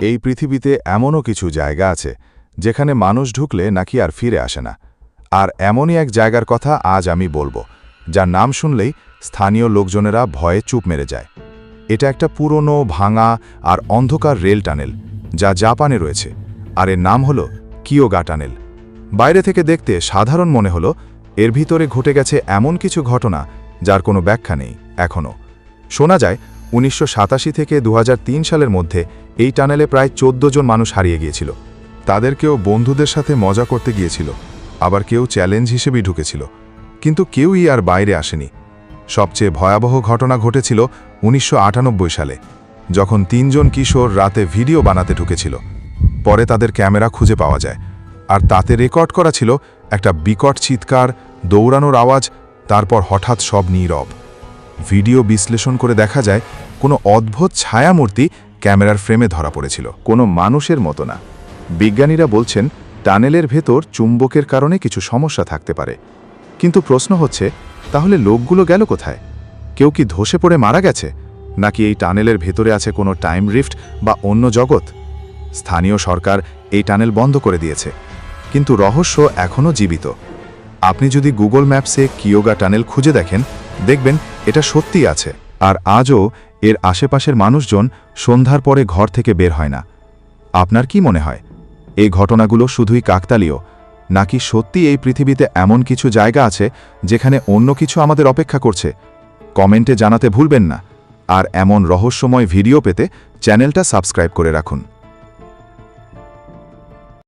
এই পৃথিবীতে এমনও কিছু জায়গা আছে, যেখানে মানুষ ঢুকলে নাকি আর ফিরে আসে না। আর এমনই এক জায়গার কথা আজ আমি বলব, যার নাম শুনলেই স্থানীয় লোকজনেরা ভয়ে চুপ মেরে যায়। এটা একটা পুরনো, ভাঙা আর অন্ধকার রেল টানেল, যা জাপানে রয়েছে, আর এর নাম হল কিয়োগা টানেল। বাইরে থেকে দেখতে সাধারণ মনে হলো, এর ভিতরে ঘটে গেছে এমন কিছু ঘটনা যার কোনো ব্যাখ্যা নেই, এখনও। শোনা যায় উনিশশো সাতাশি থেকে দু হাজার তিন সালের মধ্যে এই টানেলে প্রায় চোদ্দ জন মানুষ হারিয়ে গিয়েছিল। তাদের কেউ বন্ধুদের সাথে মজা করতে গিয়েছিল, আবার কেউ চ্যালেঞ্জ হিসেবেই ঢুকেছিল। কিন্তু কেউই আর বাইরে আসেনি। সবচেয়ে ভয়াবহ ঘটনা ঘটেছিল উনিশশো আটানব্বই সালে, যখন তিনজন কিশোর রাতে ভিডিও বানাতে ঢুকেছিল। পরে তাদের ক্যামেরা খুঁজে পাওয়া যায়, আর তাতে রেকর্ড করা ছিল একটা বিকট চিৎকার, দৌড়ানোর আওয়াজ, তারপর হঠাৎ সব নীরব। ভিডিও বিশ্লেষণ করে দেখা যায় কোনো অদ্ভুত ছায়ামূর্তি ক্যামেরার ফ্রেমে ধরা পড়েছিল। কোনো মানুষের মতো না। বিজ্ঞানীরা বলছেন, টানেলের ভেতর চুম্বকের কারণে কিছু সমস্যা থাকতে পারে। কিন্তু প্রশ্ন হচ্ছে, তাহলে লোকগুলো গেল কোথায়? কেউ কি ধসে পড়ে মারা গেছে? নাকি এই টানেলের ভেতরে আছে কোনো টাইম রিফট বা অন্য জগৎ? স্থানীয় সরকার এই টানেল বন্ধ করে দিয়েছে। কিন্তু রহস্য এখনও জীবিত। আপনি যদি গুগল ম্যাপসে কিয়োগা টানেল খুঁজে দেখেন, দেখবেন এটা সত্যি আছে। আর আজও এর আশেপাশের মানুষজন সন্ধ্যার পরে ঘর থেকে বের হয় না। আপনার কি মনে হয়? এই ঘটনাগুলো শুধুই কাকতালীয়, নাকি সত্যি এই পৃথিবীতে এমন কিছু জায়গা আছে যেখানে অন্য কিছু আমাদের অপেক্ষা করছে? কমেন্টে জানাতে ভুলবেন না। আর এমন রহস্যময় ভিডিও পেতে চ্যানেলটা সাবস্ক্রাইব করে রাখুন।